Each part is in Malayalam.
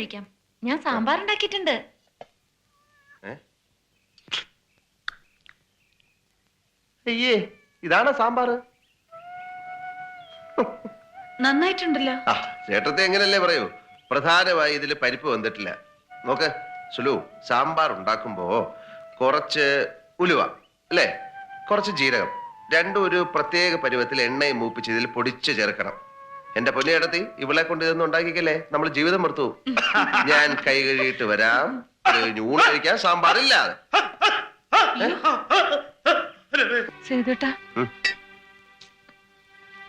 കഴിക്കാം. ഞാൻ സാമ്പാർ ഉണ്ടാക്കിയിട്ടുണ്ട് അയ്യേ ഇതാണ് സാമ്പാർ നന്നായിട്ടുണ്ടല്ലോ. ആ ചേട്ടത്തെ എങ്ങനല്ലേ പറയൂ? പ്രധാനമായി ഇതിൽ പരിപ്പ് വന്നിട്ടില്ല. നോക്ക് സുലു സാമ്പാർ ഉണ്ടാക്കുമ്പോ കുറച്ച് ഉലുവ അല്ലേ? കുറച്ച് ജീരകം. രണ്ടും ഒരു പ്രത്യേക പരുവത്തിൽ എണ്ണയും മൂപ്പിച്ച് ഇതിൽ പൊടിച്ച് ചേർക്കണം. എന്റെ പൊന്നിയിടത്തി ഇവളെ കൊണ്ട് ഇതൊന്നും ഉണ്ടാക്കിക്കല്ലേ? നമ്മൾ ജീവിതം മറുത്തു ഞാൻ കൈ കഴുകിയിട്ട് വരാം. ഊണ് കഴിക്കാൻ സാമ്പാറില്ലാതെ സേതുട്ടാ. ഉം.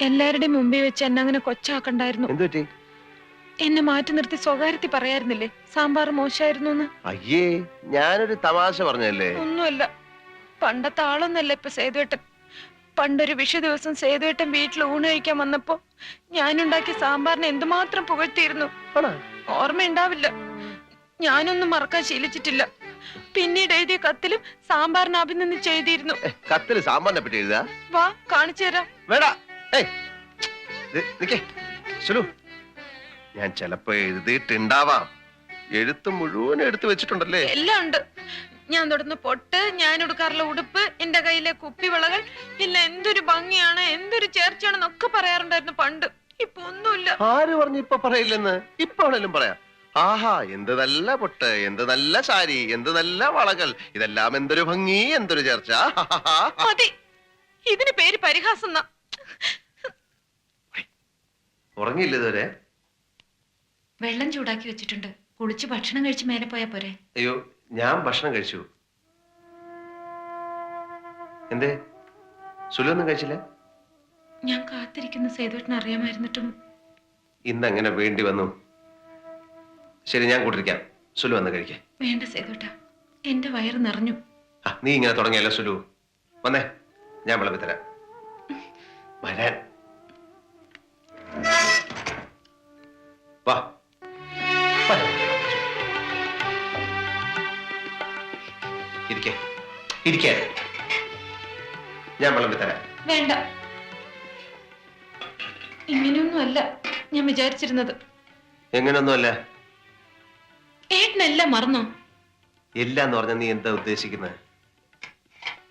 എല്ലാവരുടെയും മുമ്പിൽ വെച്ച് എന്നെ അങ്ങനെ കൊച്ചാക്കണ്ടായിരുന്നു. എന്നെ മാറ്റി നിർത്തി സ്വകാര്യത്തിൽ പറയായിരുന്നില്ലേ? സാമ്പാർ മോശമായിരുന്നു അയ്യേ ഞാനൊരു തമാശ പറഞ്ഞല്ലേ? ഒന്നുമല്ല. പണ്ടത്തെ ആളൊന്നല്ല ഇപ്പൊ സേതുവേട്ടൻ. പണ്ടൊരു വിഷു ദിവസം സേതുവേട്ടൻ വീട്ടിൽ ഊണ് കഴിക്കാൻ വന്നപ്പോ ഞാനുണ്ടാക്കിയ സാമ്പാറിനെ എന്തുമാത്രം പുകഴ്ത്തിയിരുന്നു? ഓർമ്മയുണ്ടാവില്ല. ഞാനൊന്നും മറക്കാൻ ശീലിച്ചിട്ടില്ല. പിന്നീട് എഴുതിയ കത്തിലും സാമ്പാറിനെ അഭിനന്ദിച്ച് എഴുതിയിരുന്നു കത്തിൽ സാമ്പാറിനെ പറ്റി എഴുതാ വാ കാണിച്ചു തരാം. വേടാ. ഞാൻ ചിലപ്പോ എഴുതിയിട്ടുണ്ടാവാം. എഴുത്ത് മുഴുവൻ എടുത്തു വെച്ചിട്ടുണ്ടല്ലേ? എല്ലാം ഉണ്ട്. ഞാൻ തൊടുന്ന പൊട്ട് ഞാൻ ഉടുക്കാറുള്ള ഉടുപ്പ് എന്റെ കയ്യിലെ കുപ്പി കുപ്പിവിളകൾ ഇല്ല എന്തൊരു ഭംഗിയാണ് എന്തൊരു ചേർച്ചയാണെന്നൊക്കെ പറയാറുണ്ടായിരുന്നു പണ്ട്. ഇപ്പൊ ഒന്നുമില്ല. ആര് പറഞ്ഞു ഇപ്പൊ പറയില്ലെന്ന്? ഇപ്പൊ ആണെങ്കിലും പറയാം. ആഹാ എന്ത് നല്ല പൊട്ട് എന്ത് നല്ല സാരി എന്ത് നല്ല വളകൾ ഇതെല്ലാം എന്തൊരു ഭംഗി എന്തൊരു ചേർച്ച. മതി. ഇതിന് പേര് പരിഹാസം. ഉറങ്ങിയില്ല ഇതുവരെ? വെള്ളം ചൂടാക്കി വെച്ചിട്ടുണ്ട്. കുളിച്ച് ഭക്ഷണം കഴിച്ച് മേലെ പോയാ പോരെ. അയ്യോ ഞാൻ ഭക്ഷണം കഴിച്ചു. എന്തേ? സുലൊന്നും കഴിച്ചില്ല? ഞാൻ കാത്തിരിക്കുന്ന സേതുവേട്ടൻ അറിയാമായിരുന്നിട്ടും. ഇന്ന് അങ്ങനെ വേണ്ടി വന്നു. ശരി ഞാൻ കൂട്ടിരിക്കാം. സുലു വന്ന് കഴിക്കേ. വേണ്ട സേതുട്ട എന്റെ വയറ് നിറഞ്ഞു. നീ ഇങ്ങനെ തുടങ്ങിയല്ലോ സുലു? വന്നേ ഞാൻ വിളമ്പി തരാം. വരാൻ. വാ. ഇരിക്കേ. ഞാൻ വിളമ്പി തരാം. വേണ്ട. ഇങ്ങനെയൊന്നുമല്ല ഞാൻ വിചാരിച്ചിരുന്നത്. എങ്ങനെയൊന്നുമല്ല ഏട്ടനെല്ലാം മറന്നോ? എല്ലാം എന്ന് പറഞ്ഞ നീ എന്താ ഉദ്ദേശിക്കുന്നത്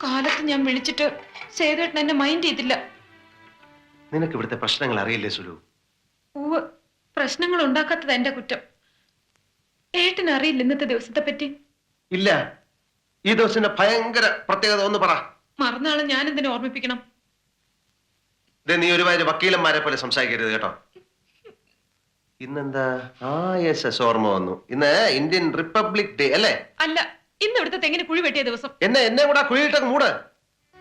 കാലത്ത് ഞാൻ വിളിച്ചിട്ട് സേതുവേട്ടൻ എന്നെ മൈൻഡ് ചെയ്തില്ല. നിനക്ക് ഇവിടുത്തെ പ്രശ്നങ്ങൾ അറിയില്ലേ സുലു? ഉവ് പ്രശ്നങ്ങൾ ഉണ്ടാക്കാത്തത് എന്റെ കുറ്റം. ഏട്ടൻ അറിയില്ല ഇന്നത്തെ ദിവസത്തെ പറ്റി. ഇല്ല. ഈ ദിവസത്തിന്റെ ഭയങ്കര പ്രത്യേകത ഒന്ന് പറ. മറന്നാളെ ഞാൻ എന്തിനെ ഓർമ്മിപ്പിക്കണം? ദേ, നീ ഒരുമാതിരി വക്കീലന്മാരെ പോലെ സംസാരിക്കരുത് കേട്ടോ. ഇന്നെന്താ? ആ യെസ് എസ് ഓർമ്മ വന്നു. ഇന്ന് ഇന്ത്യൻ റിപ്പബ്ലിക് ഡേ അല്ലേ? അല്ല ഇന്ന് ഇവിടുത്തെ തെങ്ങിന് കുഴി വെട്ടിയ ദിവസം. എന്നെ എന്നെ കൂടെ കുഴിയിട്ടൊക്കെ മൂട്.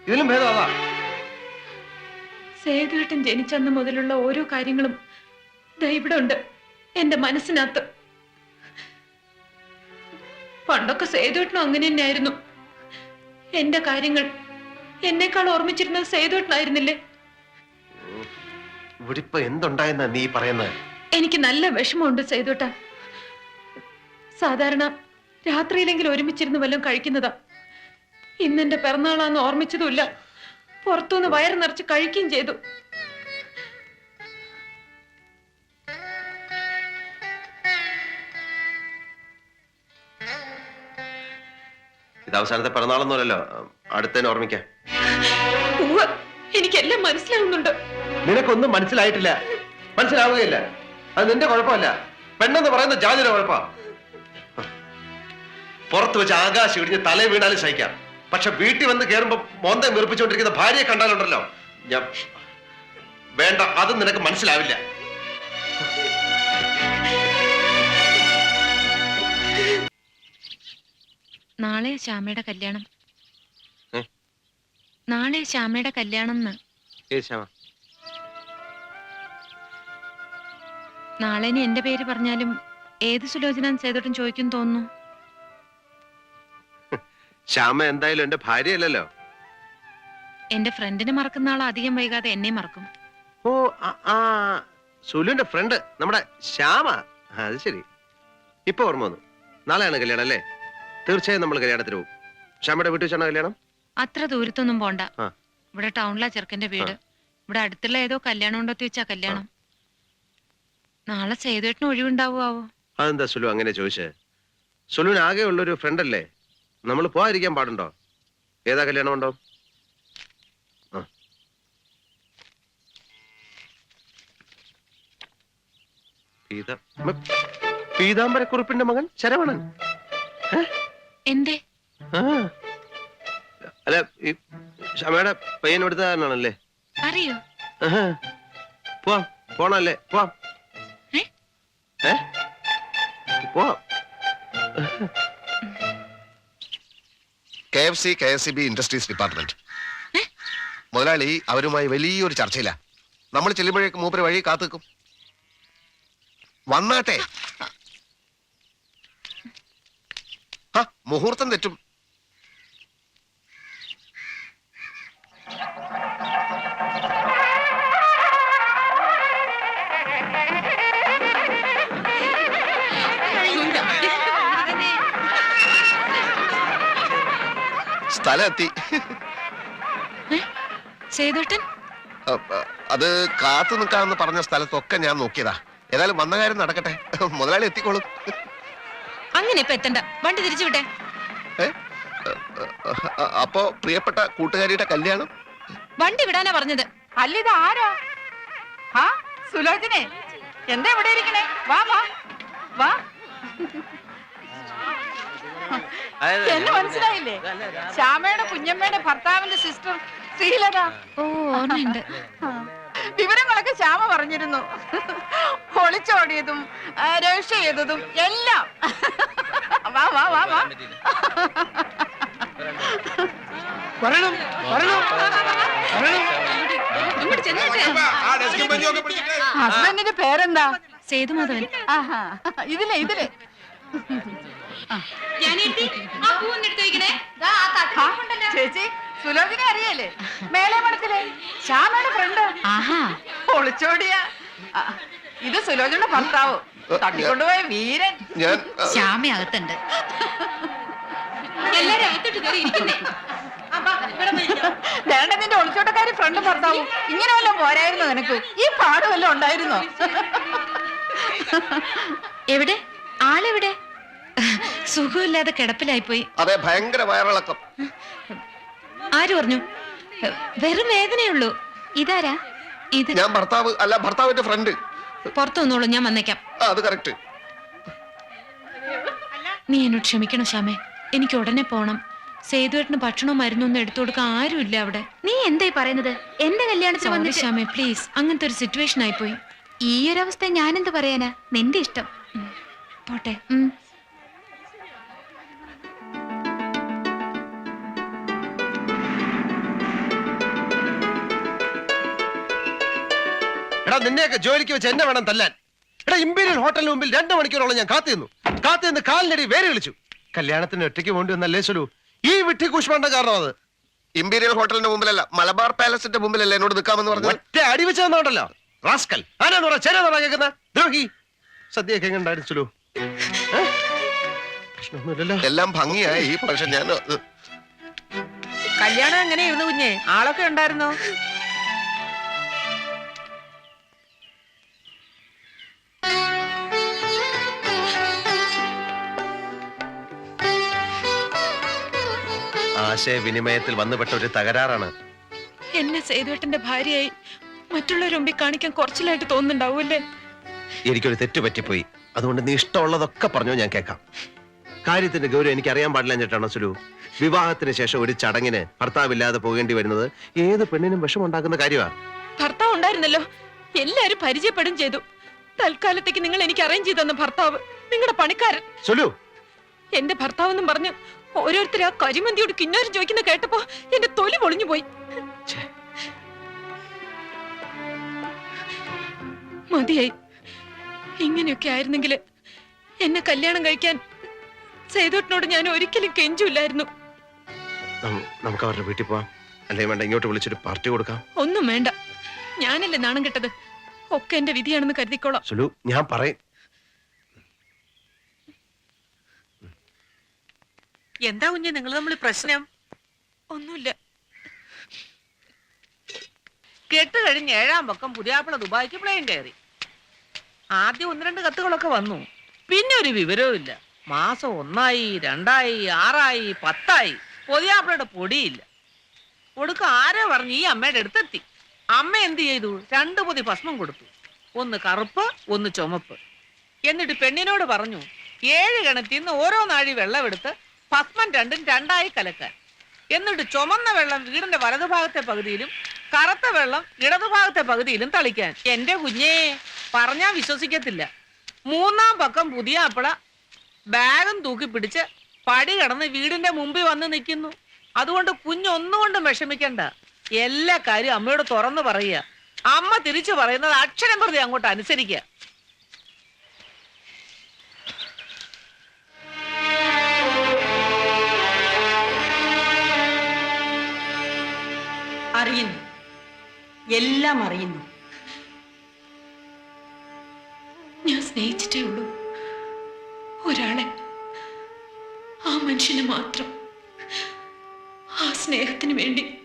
ഇതിലും ഭേദമാവാ സേതുവേട്ടൻ ജനിച്ചന്ന് മുതലുള്ള ഓരോ കാര്യങ്ങളും ദാ ഇവിടെ ഉണ്ട്. എന്റെ മനസ്സിനകത്ത്. പണ്ടൊക്കെ സേതുവേട്ടനും അങ്ങനെ തന്നെയായിരുന്നു. എന്റെ കാര്യങ്ങൾ എന്നെക്കാൾ ഓർമ്മിച്ചിരുന്നത് സേതുവേട്ടനായിരുന്നില്ലേ? ഇവിടിപ്പോ എന്തുണ്ടായെന്ന നീ പറയുന്നത് എനിക്ക് നല്ല വിഷമമുണ്ട് സേതുവേട്ട. സാധാരണ രാത്രിയിലെങ്കിലും ഒരുമിച്ചിരുന്ന് വല്ലതും കഴിക്കുന്നതാ. ഇന്നെന്റെ പിറന്നാളാന്ന് ഓർമ്മിച്ചതുമില്ല. പുറത്തുനിന്ന് വയറ് നിറച്ച് കഴിക്കുകയും ചെയ്തു. ഇത് അവസാനത്തെ പിറന്നാളൊന്നുമല്ലല്ലോ. അടുത്തതിനെ ഓർമ്മിക്കാം. എനിക്കെല്ലാം മനസ്സിലാവുന്നുണ്ട്. നിനക്കൊന്നും മനസ്സിലായിട്ടില്ല. മനസ്സിലാവുകയില്ല. അത് നിന്റെ കുഴപ്പമല്ല. പെണ്ണെന്ന് പറയുന്ന ജാതിയുടെ കുഴപ്പ. പുറത്ത് വെച്ച് ആകാശം ഇടിഞ്ഞ് തല വീണാലും സഹിക്കാം. പക്ഷെ വീട്ടിൽ വന്ന് കയറുമ്പോ മോന്തം വീർപ്പിച്ചുകൊണ്ടിരിക്കുന്ന ഭാര്യയെ കണ്ടാലുണ്ടല്ലോ. ഞാൻ വേണ്ട അത് നിനക്ക് മനസ്സിലാവില്ല. നാളെ ശ്യാമയുടെ കല്യാണം. ഏ? നാളെ ശ്യാമയുടെ കല്യാണം എന്ന് നാളെ ഇനി എന്റെ പേര് പറഞ്ഞാലും ഏത് സുലോചന സേതോട്ടും ചോദിക്കും തോന്നുന്നു. ശ്യാമ എന്തായാലും എന്റെ ഭാര്യയല്ലല്ലോ. എന്റെ ഫ്രണ്ടിനെ മറക്കുന്ന ആൾ അധികം വൈകാതെ എന്നെ മറക്കും. ഓ ആ, ആ സുലുവിന്റെ ഫ്രണ്ട് നമ്മുടെ ശ്യാമ. ആ, അത് ശരി. ഇപ്പൊ ഓർമ്മ വന്നു. നാളെയാണ് കല്യാണം അല്ലേ? തീർച്ചയായും നമ്മൾ കല്യാണത്തിന് പോകും. ശ്യാമയുടെ വീട്ടിൽ വെച്ചാണ് കല്യാണം? അത്ര ദൂരത്തൊന്നും പോണ്ട. ആ. ഇവിടെ ടൗണിലാ ചെറുക്കന്റെ വീട്. ഇവിടെ അടുത്തുള്ള ഏതോ കല്യാണം ഉണ്ടോത്തി വെച്ചാ കല്യാണം. നാളെ സേതുവേട്ടന് ഒഴിവുണ്ടാവുമാവോ അതെന്താ സുലു അങ്ങനെ ചോദിച്ചേ? സുലുവിന് ആകെ ഉള്ളൊരു ഫ്രണ്ട് അല്ലേ? നമ്മൾ പോകാതിരിക്കാൻ പാടുണ്ടോ? ഏതാ കല്യാണം ഉണ്ടോ? ആ. പീത മ- പീതാംബരക്കുറുപ്പിന്റെ മകൻ ശരവണൻ. എന്തേ ആ. അല്ല ഈ ക്ഷമയുടെ പയ്യൻ എടുത്താണല്ലേ അറിയോ? പോവാം പോണല്ലേ? പോവാം? ഏ? പോവാം. K F C K S C B industries department. മുതലാളി അവരുമായി വലിയൊരു ചർച്ചയില്ല നമ്മൾ ചെല്ലുമ്പോഴേക്ക് മൂപ്പര് വഴി കാത്തുക്കും വന്നാട്ടെ ആ മുഹൂർത്തം തെറ്റും. സ്ഥലത്തി സേതുട്ടൻ? അത് കാത്തു നിൽക്കാമെന്ന് പറഞ്ഞ സ്ഥലത്തൊക്കെ ഞാൻ നോക്കിയതാ. ഏതായാലും വന്ന കാര്യം നടക്കട്ടെ. മുതലാളി എത്തിക്കോളും. അങ്ങനെ ഇപ്പൊ എത്തണ്ട. വണ്ടി തിരിച്ചു വിട്ടെ? അപ്പോ പ്രിയപ്പെട്ട കൂട്ടുകാരിയുടെ കല്യാണം? വണ്ടി വിടാനാ പറഞ്ഞത്. അല്ല ഇത് ആരാ? ആ സുലോചനെ. എന്താ ഇവിടെ ഇരിക്കണേ? വാ വാ. വാ. എന്നെ മനസ്സിലായില്ലേ? ശ്യാമയുടെ കുഞ്ഞമ്മയുടെ ഭർത്താവിന്റെ സിസ്റ്റർ ശ്രീലത. ഓ ഓർമ്മയുണ്ട്. വിവരങ്ങളൊക്കെ ശ്യാമ പറഞ്ഞിരുന്നു. ഒളിച്ചോടിയതും രക്ഷ ചെയ്തതും എല്ലാം. വാ വാ വാ വാ. വരണം വരണം. ഹസ്ബൻഡിന്റെ പേരെന്താ? സേതുമാധവൻ ഇതിലെ ഇതിലെ. ആ, ചേച്ചി. സുലോചനെ അറിയല്ലേ? മേലെ മഠത്തിലെ ശ്യാമയുടെ ഫ്രണ്ട് ആഹാ. ഒളിച്ചോടിയ. ഇത് സുലോചനയുടെ ഭർത്താവ്. തട്ടിക്കൊണ്ടുപോയ വീരൻ. ഞാൻ അ, ശ്യാമയകത്തുണ്ട് എല്ലാരും അകത്തോട്ട് കയറി ഇരിക്കുന്നേ. വേണ്ട നിന്റെ ഒളിച്ചോട്ടക്കാരി ഫ്രണ്ട് ഭർത്താവും. ഇങ്ങനെ വല്ലതും പോരായിരുന്നു നിനക്ക്? ഈ പാട് വല്ലതും ഉണ്ടായിരുന്നോ? എവിടെ? ആളെവിടെ? സുഖമില്ലാതെ കിടപ്പിലായി പോയി അതെ ഭയങ്കര വയറിളക്കം. ആര് പറഞ്ഞു? വെറും വേദനയുള്ളൂ. ഇതാരാ? ഇത് ഞാൻ ഭർത്താവ് അല്ല ഭർത്താവിന്റെ ഫ്രണ്ട് പുറത്തു വന്നോളൂ ഞാൻ വന്നേക്കാം. അത് കറക്റ്റ് നീ എന്നോട് ക്ഷമിക്കണം ശ്യാമേ. എനിക്ക് ഉടനെ പോണം. സേതുവേട്ടന് ഭക്ഷണവും മരുന്നൊന്നും എടുത്തു കൊടുക്കാൻ ആരുമില്ല അവിടെ. നീ എന്തായി പറയുന്നത്? എന്റെ കല്യാണത്തിന് വന്നു ശ്യാമേ പ്ലീസ് അങ്ങനത്തെ ഒരു സിറ്റുവേഷൻ ആയിപ്പോയി. ഈ ഒരു അവസ്ഥ ഞാനെന്ത് പറയാനാ? നിന്റെ ഇഷ്ടം. പോട്ടെ. നിന്നെയൊക്കെ ജോലിക്ക് വെച്ച് എന്നെ വേണം തല്ലാൻ. എടാ ഇമ്പീരിയൽ ഹോട്ടലിന് മുമ്പിൽ രണ്ട് മണിക്കൂറോളം ഞാൻ കാത്തിരുന്നു. കാത്തിരുന്ന് കാലിനടി വേറെ വിളിച്ചു. കല്യാണത്തിന് ഒറ്റയ്ക്ക് വേണ്ടി വന്നല്ലേ ചൊല്ലു ഈ വിട്ടി കുഷ്മാണ്ട കാരണം അത്. ഇമ്പീരിയൽ ഹോട്ടലിന്റെ മുമ്പിലല്ല മലബാർ പാലസിന്റെ മുമ്പിലല്ല എന്നോട് നിൽക്കാമെന്ന് പറഞ്ഞു ഒറ്റ അടി വെച്ച് തന്നോണ്ടല്ലോ റാസ്കൽ ആരാന്ന് പറ പറ കേൾക്കുന്ന ദ്രോഹി സദ്യയൊക്കെ? പ്രശ്നമൊന്നുമില്ലല്ലോ. എല്ലാം ഭംഗിയായി പക്ഷെ ഞാൻ കല്യാണം എങ്ങനെയായിരുന്നു കുഞ്ഞെ? ആളൊക്കെ ഉണ്ടായിരുന്നോ? ആശയവിനിമയത്തിൽ വന്നുപെട്ട ഒരു തകരാറാണ്. എന്നെ സേതുവേട്ടന്റെ ഭാര്യയായി മറ്റുള്ളവരെ മുമ്പിൽ കാണിക്കാൻ കുറച്ചിലായിട്ട് തോന്നുന്നുണ്ടാവൂല്ലേ? എനിക്കൊരു തെറ്റ് പറ്റിപ്പോയി. അതുകൊണ്ട് നീ ഇഷ്ടമുള്ളതൊക്കെ പറഞ്ഞോ ഞാൻ കേൾക്കാം. കാര്യത്തിന്റെ ഗൗരവം എനിക്ക് അറിയാൻ പാടില്ല ചേട്ടാണോ സുലു? വിവാഹത്തിന് ശേഷം ഒരു ചടങ്ങിന് ഭർത്താവില്ലാതെ പോകേണ്ടി വരുന്നത് ഏത് പെണ്ണിനും വിഷമുണ്ടാക്കുന്ന കാര്യമാണ് ഭർത്താവ് ഉണ്ടായിരുന്നല്ലോ എല്ലാരും പരിചയപ്പെടും ചെയ്തു. തൽക്കാലത്തേക്ക് നിങ്ങൾ എനിക്ക് അറേഞ്ച് ചെയ്തു തന്ന ഭർത്താവ് നിങ്ങളുടെ പണിക്കാരൻ. എന്റെ ഭർത്താവ് എന്നും പറഞ്ഞ് ഓരോരുത്തർ ആ കരിമന്തിയോട് കിന്നാരം ചോദിക്കുന്ന കേട്ടപ്പോ എന്റെ തൊലി പൊളിഞ്ഞു പോയി. മതിയായി. ഇങ്ങനെയൊക്കെ ആയിരുന്നെങ്കിൽ എന്നെ കല്യാണം കഴിക്കാൻ സേതോട്ടിനോട് ഞാൻ ഒരിക്കലും കെഞ്ചില്ലായിരുന്നു. നമുക്ക് അവരുടെ വീട്ടിൽ പോവാം. അല്ലെങ്കിൽ വേണ്ട ഇങ്ങോട്ട് വിളിച്ചൊരു പാർട്ടി കൊടുക്കാം. ഒന്നും വേണ്ട. ഞാനല്ലേ നാണം കെട്ടത്? ഒക്കെ എന്റെ വിധിയാണെന്ന് കരുതിക്കോളാം. സുലു ഞാൻ പറയും. എന്താ കുഞ്ഞ് നിങ്ങൾ നമ്മൾ പ്രശ്നം? ഒന്നുമില്ല. കെട്ട് കഴിഞ്ഞ് ഏഴാം പക്കം പുതിയാപ്പിള ദുബായിക്ക് പ്ലെയിൻ കയറി. ആദ്യം ഒന്ന് രണ്ട് കത്തുകളൊക്കെ വന്നു. പിന്നെ ഒരു വിവരവും ഇല്ല. മാസം ഒന്നായി രണ്ടായി ആറായി പത്തായി. പൊതിയാപ്പിളയുടെ പൊടിയില്ല. ഒടുക്ക ആരോ പറഞ്ഞ് ഈ അമ്മയുടെ അടുത്തെത്തി. അമ്മ എന്ത് ചെയ്തു? രണ്ടു പൊതി ഭസ്മം കൊടുത്തു. ഒന്ന് കറുപ്പ് ഒന്ന് ചുമപ്പ്. എന്നിട്ട് പെണ്ണിനോട് പറഞ്ഞു ഏഴ് കിണറ്റിൽ നിന്ന് ഓരോ നാഴി വെള്ളമെടുത്ത് ഭസ്മം രണ്ടും രണ്ടായി കലക്കാൻ. എന്നിട്ട് ചുമന്ന വെള്ളം വീടിന്റെ വലതുഭാഗത്തെ പകുതിയിലും കറുത്ത വെള്ളം ഇടതുഭാഗത്തെ പകുതിയിലും തളിക്കാൻ. എന്റെ കുഞ്ഞേ പറഞ്ഞാൽ വിശ്വസിക്കത്തില്ല. മൂന്നാം പക്കം പുതിയ അപ്പള ബാഗും തൂക്കി പിടിച്ച് പടി കടന്ന് വീടിന്റെ മുമ്പിൽ വന്ന് നിൽക്കുന്നു. അതുകൊണ്ട് കുഞ്ഞൊന്നുകൊണ്ടും വിഷമിക്കണ്ട. എല്ലാ കാര്യവും അമ്മയോട് തുറന്നു പറയുക. അമ്മ തിരിച്ചു പറയുന്നത് അക്ഷരം പ്രതി അങ്ങോട്ട് അനുസരിക്കുക. അറിയുന്നു. എല്ലാം അറിയുന്നു. ഞാൻ സ്നേഹിച്ചിട്ടേ ഉള്ളൂ. ഒരാളെ ആ മനുഷ്യനെ മാത്രം. ആ സ്നേഹത്തിന് വേണ്ടി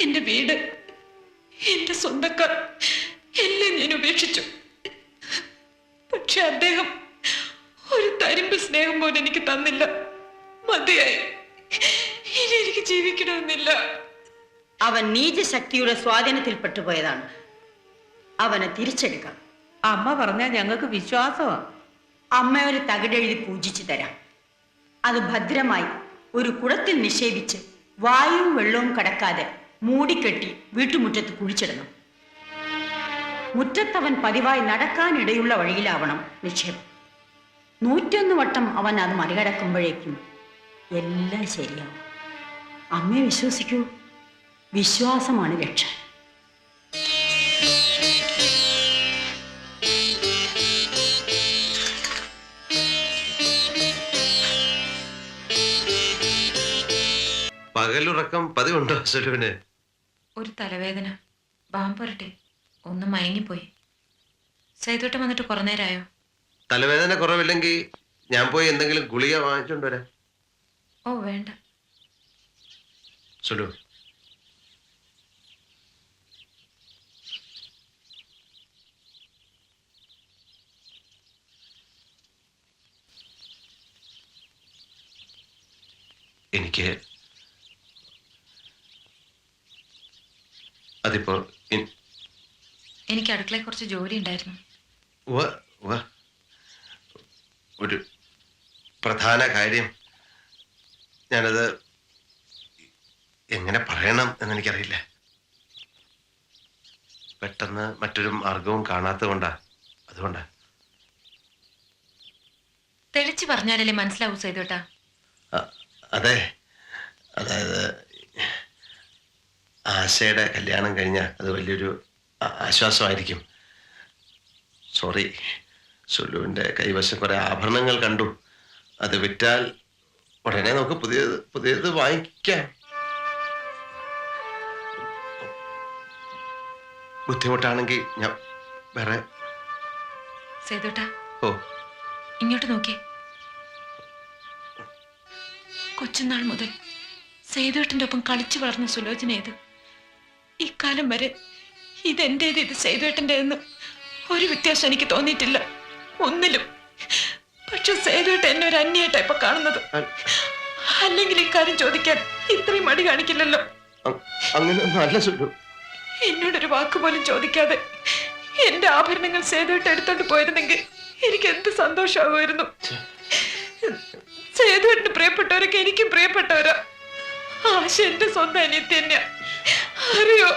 എന്റെ വീട് എന്റെ സ്വന്തക്കാർ എല്ലാം ഞാൻ ഉപേക്ഷിച്ചു. പക്ഷെ അദ്ദേഹം ഒരു തരിമ്പ് സ്നേഹം പോലും എനിക്ക് തന്നില്ല. മതിയായി. ഇനി എനിക്ക് ജീവിക്കണമെന്നില്ല. അവൻ നീചശക്തിയുടെ സ്വാധീനത്തിൽപ്പെട്ടു പോയതാണ്. അവനെ തിരിച്ചെടുക്കാം. അമ്മ പറഞ്ഞാൽ ഞങ്ങൾക്ക് വിശ്വാസമാ. അമ്മ ഒരു തകിടെഴുതി പൂജിച്ചു തരാം. അത് ഭദ്രമായി ഒരു കുടത്തിൽ നിക്ഷേപിച്ച് വായുവും വെള്ളവും കടക്കാതെ മൂടിക്കെട്ടി വീട്ടുമുറ്റത്ത് കുഴിച്ചിടണം. മുറ്റത്തവൻ പതിവായി നടക്കാനിടയുള്ള വഴിയിലാവണം നിക്ഷേപം. നൂറ്റൊന്ന് വട്ടം അവൻ അത് മറികടക്കുമ്പോഴേക്കും എല്ലാം ശരിയാവും. അമ്മയെ വിശ്വസിക്കൂ. വിശ്വാസമാണ് രക്ഷ പകലുറക്കം പതിവുണ്ടോ സുലുവിന്? ഒരു തലവേദന. ബാമ്പുരട്ടെ ഒന്ന് മയങ്ങിപ്പോയി. സൈതോട്ടം വന്നിട്ട് കുറെ നേരമായോ? തലവേദന കുറവില്ലെങ്കിൽ ഞാൻ പോയി എന്തെങ്കിലും ഗുളിക വാങ്ങിച്ചോണ്ട് വരാം. ഓ വേണ്ട. സുലു. എനിക്ക് അതിപ്പോ എനിക്ക് അടുക്കളയിൽ കുറച്ച് ജോലി ഉണ്ടായിരുന്നു. ഒരു പ്രധാന കാര്യം. ഞാനത് എങ്ങനെ പറയണം എന്നെനിക്കറിയില്ല. പെട്ടെന്ന് മറ്റൊരു മാർഗവും കാണാത്തതുകൊണ്ടാ അതുകൊണ്ടാ. തെളിച്ച് പറഞ്ഞാലല്ലേ മനസ്സിലാവൂ സേതുട്ടാ. അതെ. അതായത് ആശയുടെ കല്യാണം കഴിഞ്ഞാൽ അത് വലിയൊരു ആശ്വാസമായിരിക്കും. സോറി സുലുവിന്റെ കൈവശം കുറേ ആഭരണങ്ങൾ കണ്ടു. അത് വിറ്റാൽ ഉടനെ നമുക്ക് പുതിയത് പുതിയത് വാങ്ങിക്കാം. ബുദ്ധിമുട്ടാണെങ്കിൽ ഞാൻ വേറെ ഓ. ഇങ്ങോട്ട് നോക്കിയേ കൊച്ചുനാൾ മുതൽ സേതുവേട്ടന്റെ ഒപ്പം കളിച്ചു വളർന്ന സുലോചന ഇത് ഇക്കാലം വരെ ഇതെന്റേത് ഇത് സേതുവേട്ടന്റെതെന്ന് ഒരു വ്യത്യാസം എനിക്ക് തോന്നിയിട്ടില്ല. ഒന്നിലും. പക്ഷെ സേതുവേട്ടൻ എന്നെ ഒരു അന്യായിട്ടാ ഇപ്പൊ കാണുന്നത്. അല്ലെങ്കിൽ ഇക്കാര്യം ചോദിക്കാൻ ഇത്രയും മടി കാണിക്കില്ലല്ലോ. അങ്ങനെ നല്ല എന്നോടൊരു വാക്ക് പോലും ചോദിക്കാതെ എന്റെ ആഭരണങ്ങൾ സേതുവേട്ട എടുത്തോണ്ട് പോയിരുന്നെങ്കിൽ എനിക്ക് എന്ത് സന്തോഷമാകുമായിരുന്നു സേതുവിന് പ്രിയപ്പെട്ടവരൊക്കെ എനിക്കും പ്രിയപ്പെട്ടവരാ. ആശ എന്റെ സ്വന്തം അനിയത്തി തന്നെയാ. അറിയോ?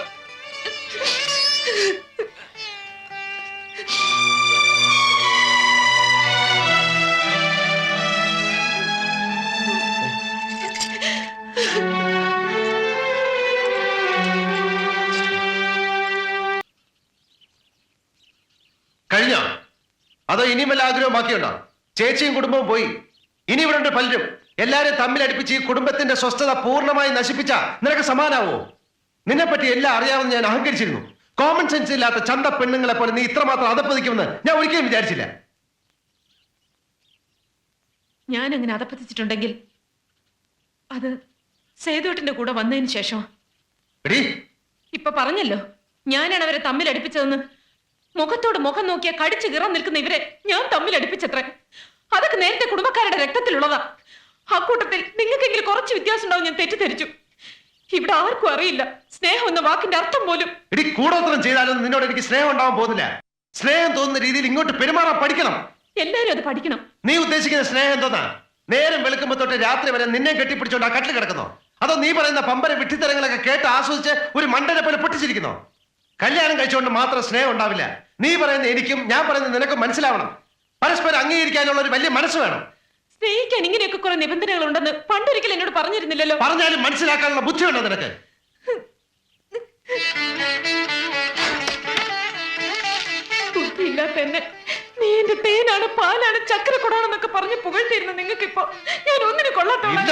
കഴിഞ്ഞോ? അതോ ഇനിയും വല്ല ആഗ്രഹം ബാക്കിയുണ്ടോ? ചേച്ചിയും കുടുംബവും പോയി. ഇനി ഇവിടെ പലരും. എല്ലാരും തമ്മിലടിപ്പിച്ച് ഈ കുടുംബത്തിന്റെ സ്വസ്ഥത പൂർണമായി നശിപ്പിച്ച നിനക്ക് സമാനാവോ? നിന്നെ പറ്റി എല്ലാം അറിയാമെന്ന് ഞാൻ അഹങ്കരിച്ചിരുന്നു. കോമൺ സെൻസ് ഇല്ലാത്ത ചന്ത പെണ്ണുങ്ങളെ പോലെ നീ ഇത്രമാത്രം അതപ്പതിക്കുമെന്ന് ഞാൻ ഒരിക്കലും വിചാരിച്ചില്ല. ഞാൻ അങ്ങനെ അതപ്പതിച്ചിട്ടുണ്ടെങ്കിൽ അത് സേതുവട്ടിന്റെ കൂടെ വന്നതിന് ശേഷം എടീ. ഇപ്പൊ പറഞ്ഞല്ലോ ഞാനാണ് അവരെ തമ്മിൽ അടുപ്പിച്ചതെന്ന്. മുഖത്തോട് മുഖം നോക്കിയ കടിച്ചു കീറാൻ നിൽക്കുന്ന ഇവരെ ഞാൻ തമ്മിൽ അടുപ്പിച്ചത്രേ. അതൊക്കെ നേരത്തെ കുടുംബക്കാരുടെ രക്തത്തിലുള്ളതാ. അക്കൂട്ടത്തിൽ നിങ്ങൾക്കെങ്കിലും കുറച്ച് വ്യത്യാസം ഉണ്ടാവും ഞാൻ തെറ്റിദ്ധരിച്ചു. ഇവിടെ ആർക്കും അറിയില്ല. സ്നേഹം എന്ന വാക്കിന്റെ അർത്ഥം പോലും. ഇടി കൂടോത്രം ചെയ്താലും നിന്നോട് എനിക്ക് സ്നേഹം ഉണ്ടാവാൻ പോകുന്നില്ല. സ്നേഹം തോന്നുന്ന രീതിയിൽ ഇങ്ങോട്ട് പെരുമാറാൻ പഠിക്കണം. എല്ലാരും അത് പഠിക്കണം. നീ ഉദ്ദേശിക്കുന്ന സ്നേഹം എന്തോന്നാ? നേരം വെളുക്കുമ്പോ തൊട്ട് രാത്രി വരെ നിന്നെ കെട്ടിപ്പിടിച്ചോണ്ട് ആ കട്ടിൽ കിടക്കുന്നോ? അതോ നീ പറയുന്ന പമ്പര വിട്ടിത്തരങ്ങളൊക്കെ കേട്ട് ആസ്വദിച്ച് ഒരു മണ്ടനെ പോലെ പൊട്ടിച്ചിരിക്കുന്നോ? കല്യാണം കഴിച്ചുകൊണ്ട് മാത്രം സ്നേഹം ഉണ്ടാവില്ല. നീ പറയുന്ന എനിക്കും ഞാൻ പറയുന്ന നിനക്കും മനസ്സിലാവണം. പരസ്പരം അംഗീകരിക്കാനുള്ള ഒരു വലിയ മനസ്സ് വേണം. സ്നേഹിക്കാൻ ഇങ്ങനെയൊക്കെ കുറെ നിബന്ധനകൾ ഉണ്ടെന്ന് പണ്ടൊരിക്കലും എന്നോട് പറഞ്ഞിരുന്നില്ലല്ലോ. പറഞ്ഞാലും മനസ്സിലാക്കാനുള്ള ബുദ്ധിയുണ്ടോ നിനക്ക്? ബുദ്ധിയില്ലാത്ത എന്നെ നീ എന്റെ തേനാണ് പാലാണ് ചക്രക്കുടാണെന്നൊക്കെ പറഞ്ഞ് പുകഴ്ത്തിയിരുന്നു നിങ്ങൾക്കിപ്പോ ഞാൻ ഒന്നിനു കൊള്ളാത്തവളാ.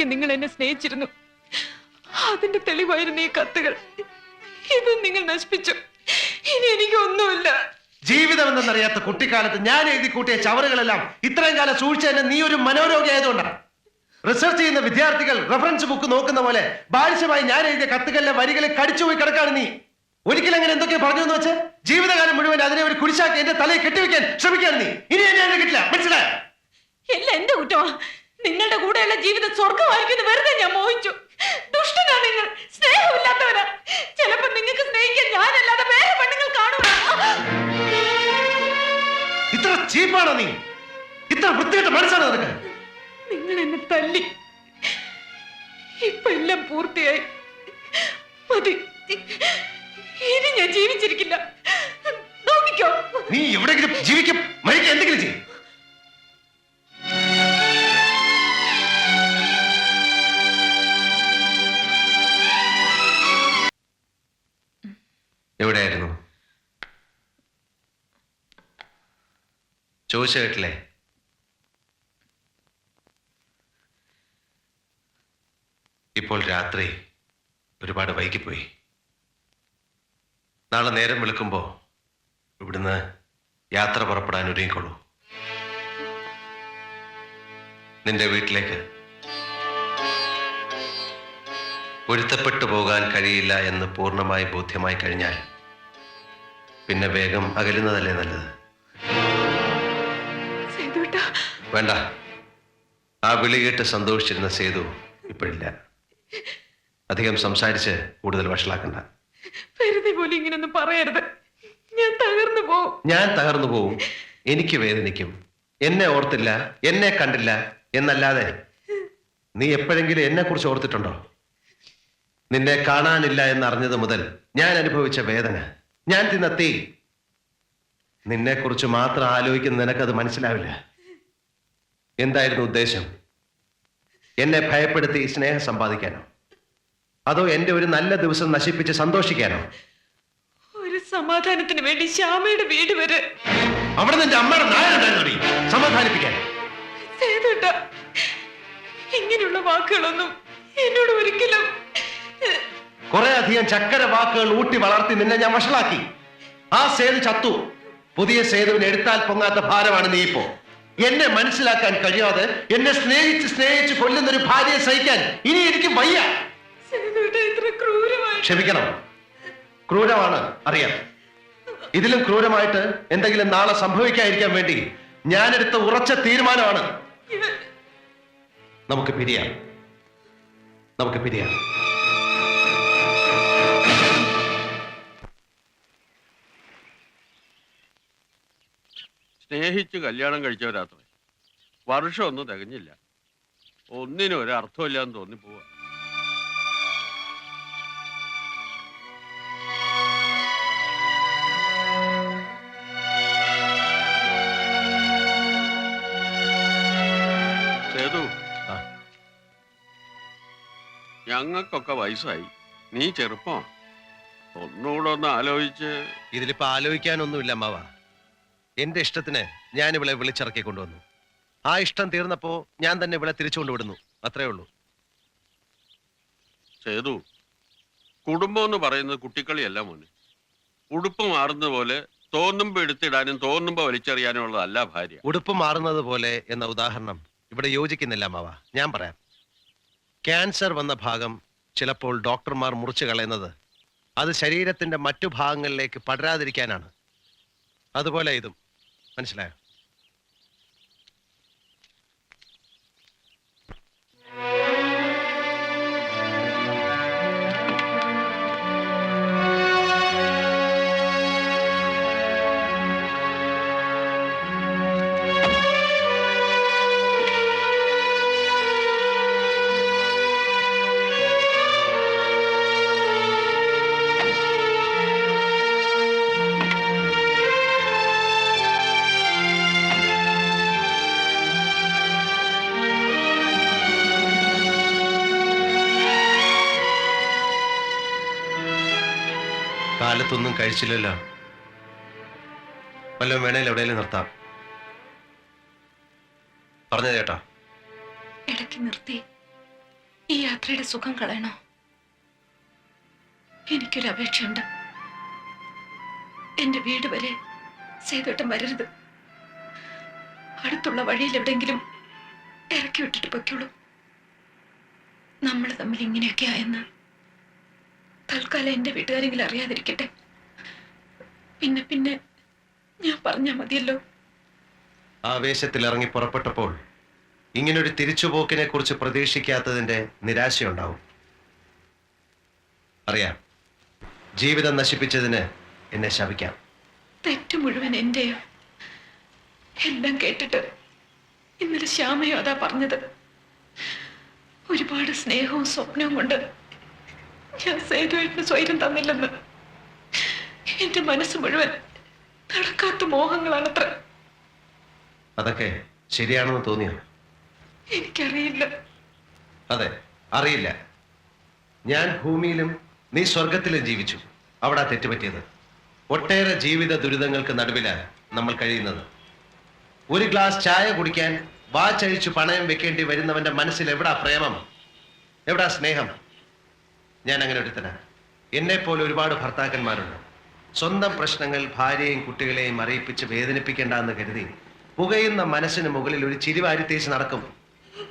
എന്നോ നിങ്ങൾ എന്നെ സ്നേഹിച്ചിരുന്നു. അതിന്റെ തെളിവായിരുന്നു ഈ കത്തുകൾ. ഇത് നിങ്ങൾ നശിപ്പിച്ചു. ഇനി എനിക്ക് ഒന്നുമില്ല ജീവിതം എന്തെന്നറിയാത്ത കുട്ടിക്കാലത്ത് ഞാൻ എഴുതി കൂട്ടിയ ചവറുകളെല്ലാം ഇത്രയും കാലം സൂക്ഷിച്ച എന്നെ നീ ഒരു മനോരോഗി ആയതുകൊണ്ടാണ് റിസർച്ച് ചെയ്യുന്ന വിദ്യാർത്ഥികൾ റെഫറൻസ് ബുക്ക് നോക്കുന്ന പോലെ ബാലിശമായി ഞാൻ എഴുതിയ കത്തുകളിലെ വരികളെ കടിച്ചുപോയി കിടക്കാണ് നീ. ഒരിക്കലും അങ്ങനെ എന്തൊക്കെ പറഞ്ഞു എന്ന് വെച്ച് ജീവിതകാലം മുഴുവൻ അതിനെ ഒരു കുരിശാക്കി എന്റെ തലയിൽ കെട്ടിവെക്കാൻ ശ്രമിക്കാണ് നീ. ഇനി എന്നെ കിട്ടില്ല. മനസ്സിലായോ? എല്ലാം എന്റെ കുറ്റമാ. നിങ്ങളുടെ കൂടെയുള്ള ജീവിതം സ്വർഗമായിരിക്കുന്നു വെറുതെ ഞാൻ മോഹിച്ചു. ദുഷ്ടനാ നിങ്ങൾ. സ്നേഹമില്ലാത്തവരാ. ചിലപ്പോ നിങ്ങൾക്ക് സ്നേഹിക്കാൻ ഞാനല്ലാതെ വേറെ പെണ്ണുങ്ങൾ കാണുക ഇത്ര ചീപ്പാണോ നീ? ഇത്ര വൃത്തികെട്ട മനസ്സാണ് നിനക്ക്? നിങ്ങൾ എന്നെ തല്ലി. ഇപ്പൊ എല്ലാം പൂർത്തിയായി. മതി. ഇനി ഞാൻ ജീവിച്ചിരിക്കില്ല. നോക്കിക്കോ. നീ എവിടെയെങ്കിലും ജീവിക്കും മരിക്കും എന്തെങ്കിലും ചെയ്യും. ചോദിച്ച കേട്ടില്ലേ? ഇപ്പോൾ രാത്രി ഒരുപാട് വൈകിപ്പോയി. നാളെ നേരം വിളിക്കുമ്പോൾ ഇവിടുന്ന് യാത്ര പുറപ്പെടാൻ ഒരുങ്ങിക്കൊള്ളൂ നിന്റെ വീട്ടിലേക്ക്. പൊരുത്തപ്പെട്ടു പോകാൻ കഴിയില്ല എന്ന് പൂർണമായി ബോധ്യമായി കഴിഞ്ഞാൽ പിന്നെ വേഗം അകലുന്നതല്ലേ നല്ലത്? വേണ്ട. ആ വിളി കേട്ട് സന്തോഷിച്ചിരുന്ന സേതു ഇപ്പോഴില്ല. അധികം സംസാരിച്ച് കൂടുതൽ വഷളാക്കണ്ട. വെറുതെ പോലും ഇങ്ങനൊന്നും പറയരുത്. ഞാൻ തകർന്നു പോവും. ഞാൻ തകർന്നു പോവും. എനിക്ക് വേദനിക്കും. എന്നെ ഓർത്തില്ല എന്നെ കണ്ടില്ല എന്നല്ലാതെ. നീ എപ്പോഴെങ്കിലും എന്നെ കുറിച്ച് ഓർത്തിട്ടുണ്ടോ? നിന്നെ കാണാനില്ല എന്നറിഞ്ഞത് മുതൽ ഞാൻ അനുഭവിച്ച വേദന. ഞാൻ തിന്ന തീ. നിന്നെ കുറിച്ച് മാത്രം ആലോചിക്കുന്ന നിനക്കത് മനസ്സിലാവില്ല. എന്തായിരുന്നു ഉദ്ദേശം? എന്നെ ഭയപ്പെടുത്തി സ്നേഹം സമ്പാദിക്കാനോ? അതോ എന്റെ ഒരു നല്ല ദിവസം നശിപ്പിച്ച് സന്തോഷിക്കാനോ? ഒരു സമാധാനത്തിന് വേണ്ടി ശ്യാമയുടെ വീട് വരെ. അവിടെ നിന്റെ അമ്മയുടെ നായരുണ്ടായിരുന്നു സമാധാനിപ്പിക്കാൻ. സേതുട്ട ഇങ്ങനെയുള്ള വാക്കുകളൊന്നും എന്നോട് ഒരിക്കലും കുറെ അധികം ചക്കര വാക്കുകൾ ഊട്ടി വളർത്തി നിന്നെ ഞാൻ വഷളാക്കി. ആ സേതു ചത്തു. പുതിയ സേതുവിന് എടുത്താൽ പൊങ്ങാത്ത ഭാരമാണ് നീ ഇപ്പോ എന്നെ മനസ്സിലാക്കാൻ കഴിയാതെ എന്നെ സ്നേഹിച്ച് സ്നേഹിച്ച് കൊല്ലുന്ന ഒരു ഭാര്യയെ സഹിക്കാൻ ഇനി എനിക്ക് വയ്യ. ക്ഷമിക്കണം. ക്രൂരമാണ് അറിയാം. ഇതിലും ക്രൂരമായിട്ട് എന്തെങ്കിലും നാളെ സംഭവിക്കാതിരിക്കാൻ വേണ്ടി ഞാനെടുത്ത ഉറച്ച തീരുമാനമാണ്. നമുക്ക് പിരിയാം. നമുക്ക് പിരിയാം. സ്നേഹിച്ച് കല്യാണം കഴിച്ചവരാത്രേ. വർഷമൊന്നും തികഞ്ഞില്ല. ഒന്നിനും ഒരു അർത്ഥമില്ലാന്ന് തോന്നിപ്പോവാ. സേതു. ഞങ്ങൾക്കൊക്കെ വയസ്സായി. നീ ചെറുപ്പം ഒന്നുകൂടെ ഒന്ന് ആലോചിച്ച്. ഇതിലിപ്പോ ആലോചിക്കാനൊന്നുമില്ല അമ്മാവ. എന്റെ ഇഷ്ടത്തിന് ഞാൻ ഇവളെ വിളിച്ചിറക്കി കൊണ്ടുവന്നു. ആ ഇഷ്ടം തീർന്നപ്പോ ഞാൻ തന്നെ ഇവളെ തിരിച്ചുകൊണ്ട് വിടുന്നു. അത്രേ ഉള്ളൂ. ചെയ്തു കുടുംബം എന്ന് പറയുന്നത് കുട്ടിക്കളിയല്ല മോന്. ഉടുപ്പ് മാറുന്ന പോലെ തോന്നുമ്പോ എടുത്തിടാനും തോന്നുമ്പോ വലിച്ചെറിയാനും ഉള്ളതല്ല ഭാര്യ. ഉടുപ്പ് മാറുന്നത് പോലെ എന്ന ഉദാഹരണം ഇവിടെ യോജിക്കുന്നില്ല മാവ. ഞാൻ പറയാം. ക്യാൻസർ വന്ന ഭാഗം ചിലപ്പോൾ ഡോക്ടർമാർ മുറിച്ചു കളയുന്നത് അത് ശരീരത്തിന്റെ മറ്റു ഭാഗങ്ങളിലേക്ക് പടരാതിരിക്കാനാണ്. അതുപോലെ ഇതും. മനസ്സിലായോ? കാലത്തൊന്നും കഴിച്ചില്ലല്ലോ. വല്ലതും വേണേൽ എവിടെയെങ്കിലും നിർത്താം. പറഞ്ഞത് കേട്ടോ. ഇടയ്ക്ക് നിർത്തി. ഈ യാത്രയുടെ സുഖം കളയണോ? എനിക്കൊരു അപേക്ഷയുണ്ട്. എന്റെ വീട് വരെ സേതോട്ടം വരരുത്. അടുത്തുള്ള വഴിയിൽ എവിടെങ്കിലും ഇറക്കി വിട്ടിട്ട് പൊയ്ക്കോളൂ. നമ്മൾ തമ്മിൽ ഇങ്ങനെയൊക്കെ ആയെന്ന് തൽക്കാലം എന്റെ വീട്ടുകാരെങ്കിലും അറിയാതിരിക്കട്ടെ. പിന്നെ പിന്നെ ഞാൻ പറഞ്ഞാ മതിയല്ലോ. ആവേശത്തിൽ ഇറങ്ങി പുറപ്പെട്ടപ്പോൾ ഇങ്ങനൊരു തിരിച്ചുപോക്കിനെ കുറിച്ച് പ്രതീക്ഷിക്കാത്തതിന്റെ നിരാശയുണ്ടാവും. അറിയാം ജീവിതം നശിപ്പിച്ചതിന് എന്നെ ശപിക്കാം. തെറ്റ് മുഴുവൻ എന്റെയോ? എല്ലാം കേട്ടിട്ട് ഇന്നലെ ശ്യാമയോ അതാ പറഞ്ഞത്. ഒരുപാട് സ്നേഹവും സ്വപ്നവും കൊണ്ട് ഞാൻ സേതുവായിട്ട് സ്വൈരം തന്നില്ലെന്ന്. എന്റെ മനസ്സ് മുഴുവൻ നടക്കാത്ത മോഹങ്ങളാണത്ര. അതൊക്കെ ശരിയാണെന്ന് തോന്നിയോ? എനിക്കറിയില്ല. അതെ അറിയില്ല. ഞാൻ ഭൂമിയിലും നീ സ്വർഗത്തിലും ജീവിച്ചു. അവിടെ തെറ്റുപറ്റിയത്. ഒട്ടേറെ ജീവിത ദുരിതങ്ങൾക്ക് നടുവിലാണ് നമ്മൾ കഴിയുന്നത്. ഒരു ഗ്ലാസ് ചായ കുടിക്കാൻ വാച്ചഴിച്ചു പണയം വെക്കേണ്ടി വരുന്നവന്റെ മനസ്സിൽ എവിടാ പ്രേമം? എവിടാ സ്നേഹം? ഞാൻ അങ്ങനെ ഒരുത്തനാ എന്നെ പോലെ ഒരുപാട് ഭർത്താക്കന്മാരുണ്ട്. സ്വന്തം പ്രശ്നങ്ങൾ ഭാര്യയും കുട്ടികളെയും അറിയിപ്പിച്ച് വേദനിപ്പിക്കേണ്ട എന്ന് കരുതി പുകയുന്ന മനസ്സിന് മുകളിൽ ഒരു ചിരിവാരി തേച്ച് നടക്കും.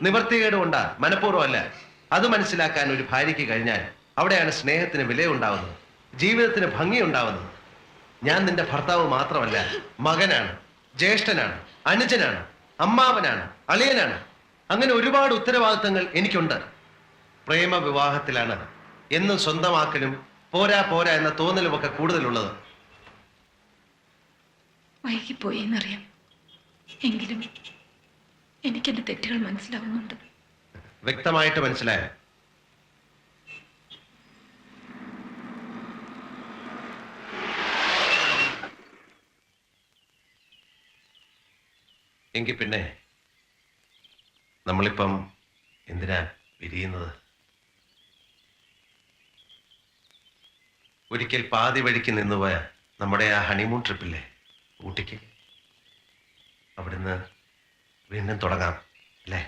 നിവർത്തികേട് കൊണ്ടാ മനഃപൂർവമല്ല. അത് മനസ്സിലാക്കാൻ ഒരു ഭാര്യയ്ക്ക് കഴിഞ്ഞാൽ അവിടെയാണ് സ്നേഹത്തിന് വിലയുണ്ടാവുന്നത് ജീവിതത്തിന് ഭംഗിയുണ്ടാവുന്നത്. ഞാൻ നിന്റെ ഭർത്താവ് മാത്രമല്ല മകനാണ് ജ്യേഷ്ഠനാണ് അനുജനാണ് അമ്മാവനാണ് അളിയനാണ്. അങ്ങനെ ഒരുപാട് ഉത്തരവാദിത്തങ്ങൾ എനിക്കുണ്ട്. പ്രേമ വിവാഹത്തിലാണ് എന്നും സ്വന്തമാക്കലും പോരാ പോരാ എന്ന തോന്നലുമൊക്കെ കൂടുതലുള്ളത്. വൈകിപ്പോയി എന്നറിയാം എങ്കിലും എനിക്ക് എന്റെ തെറ്റുകൾ മനസ്സിലാവുന്നുണ്ട്. വ്യക്തമായിട്ട് മനസ്സിലായ? എങ്കിൽ പിന്നെ നമ്മളിപ്പം എന്തിനാ പിരിയുന്നത് ഒരിക്കൽ പാതി വഴിക്ക് നിന്നുപോയ നമ്മുടെ ആ ഹണിമൂൺ ട്രിപ്പില്ലേ ഊട്ടിക്ക്. അവിടുന്ന് വീണ്ടും തുടങ്ങാം അല്ലേ.